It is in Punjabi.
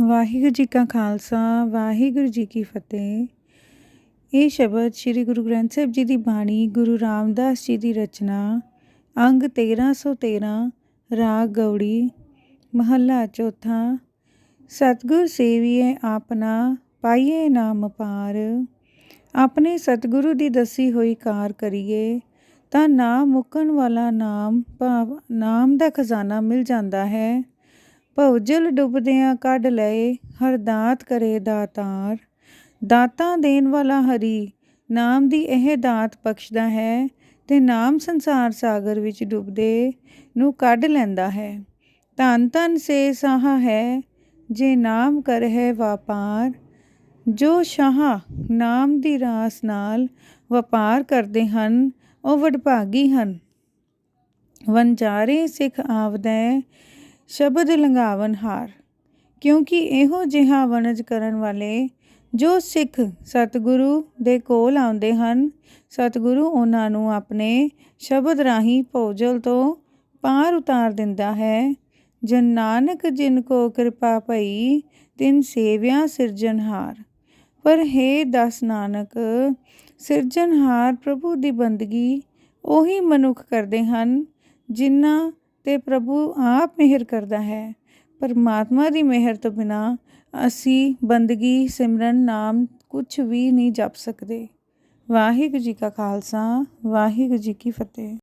ਵਾਹਿਗੁਰੂ ਜੀ ਕਾ ਖਾਲਸਾ, ਵਾਹਿਗੁਰੂ ਜੀ ਕੀ ਫਤਿਹ। ਇਹ ਸ਼ਬਦ ਸ੍ਰੀ ਗੁਰੂ ਗ੍ਰੰਥ ਸਾਹਿਬ ਜੀ ਦੀ ਬਾਣੀ, ਗੁਰੂ ਰਾਮਦਾਸ ਜੀ ਦੀ ਰਚਨਾ, ਅੰਗ 1313 ਰਾਗ ਗੌੜੀ, ਮਹੱਲਾ ਚੌਥਾ, ਸਤਿਗੁਰ ਸੇਵੀਏ ਆਪਣਾ ਪਾਈਏ ਨਾਮ ਪਾਰ। ਆਪਣੇ ਸਤਿਗੁਰੂ ਦੀ ਦੱਸੀ ਹੋਈ ਕਾਰ ਕਰੀਏ, ਤਾਂ ਨਾ ਮੁੱਕਣ ਵਾਲਾ ਨਾਮ ਭਾਵ, ਨਾਮ ਦਾ ਖਜ਼ਾਨਾ ਮਿਲ ਜਾਂਦਾ ਹੈ। ਭਉਜਲ ਡੁੱਬਦਿਆਂ ਕੱਢ ਲਏ, ਹਰ ਦਾਤ ਕਰੇ ਦਾਤਾਰ। ਦਾਤਾਂ ਦੇਣ ਵਾਲਾ ਹਰੀ, ਨਾਮ ਦੀ ਇਹ ਦਾਤ ਬਖਸ਼ਦਾ ਹੈ, ਤੇ ਨਾਮ ਸੰਸਾਰ ਸਾਗਰ ਵਿੱਚ ਡੁੱਬਦੇ ਨੂੰ ਕੱਢ ਲੈਂਦਾ ਹੈ। ਧੰਨ ਧੰਨ ਸੇ ਸ਼ਾਹ ਹੈ, ਜੇ ਨਾਮ ਕਰ ਹੈ ਵਪਾਰ। ਜੋ ਸ਼ਾਹ ਨਾਮ ਦੀ ਰਾਸ ਨਾਲ ਵਪਾਰ ਕਰਦੇ ਹਨ, ਉਹ ਵਡਭਾਗੀ ਹਨ। ਵੰਜਾਰੇ ਸਿੱਖ ਆਵਦੈ ਸ਼ਬਦ ਲੰਗਾਵਨ ਹਾਰ, ਕਿਉਂਕਿ ਇਹੋ ਜਿਹਾ ਵਣਜ ਕਰਨ ਵਾਲੇ ਜੋ ਸਿੱਖ ਸਤਿਗੁਰੂ ਦੇ ਕੋਲ ਆਉਂਦੇ ਹਨ, ਸਤਿਗੁਰੂ ਉਹਨਾਂ ਨੂੰ ਆਪਣੇ ਸ਼ਬਦ ਰਾਹੀਂ ਭੋਜਲ ਤੋਂ ਪਾਰ ਉਤਾਰ ਦਿੰਦਾ ਹੈ। ਜਨ ਨਾਨਕ ਜਿਨ ਕੋ ਕਿਰਪਾ ਭਈ, ਤਿਨ ਸੇਵਿਆ ਸਿਰਜਨਹਾਰ ਪਰ ਹੈ ਦਸ ਨਾਨਕ ਸਿਰਜਨਹਾਰ ਪ੍ਰਭੂ ਦੀ ਬੰਦਗੀ ਉਹੀ ਮਨੁੱਖ ਕਰਦੇ ਹਨ, ਜਿਨ੍ਹਾਂ ਤੇ ਪ੍ਰਭੂ ਆਪ ਮਿਹਰ ਕਰਦਾ ਹੈ। ਪਰਮਾਤਮਾ ਦੀ ਮਿਹਰ ਤੋਂ ਬਿਨਾ ਅਸੀਂ ਬੰਦਗੀ, ਸਿਮਰਨ ਨਾਮ ਕੁਝ ਵੀ ਨਹੀਂ ਜਪ ਸਕਦੇ। ਵਾਹਿਗੁਰੂ ਜੀ ਕਾ ਖਾਲਸਾ, ਵਾਹਿਗੁਰੂ ਜੀ ਕੀ ਫਤਿਹ।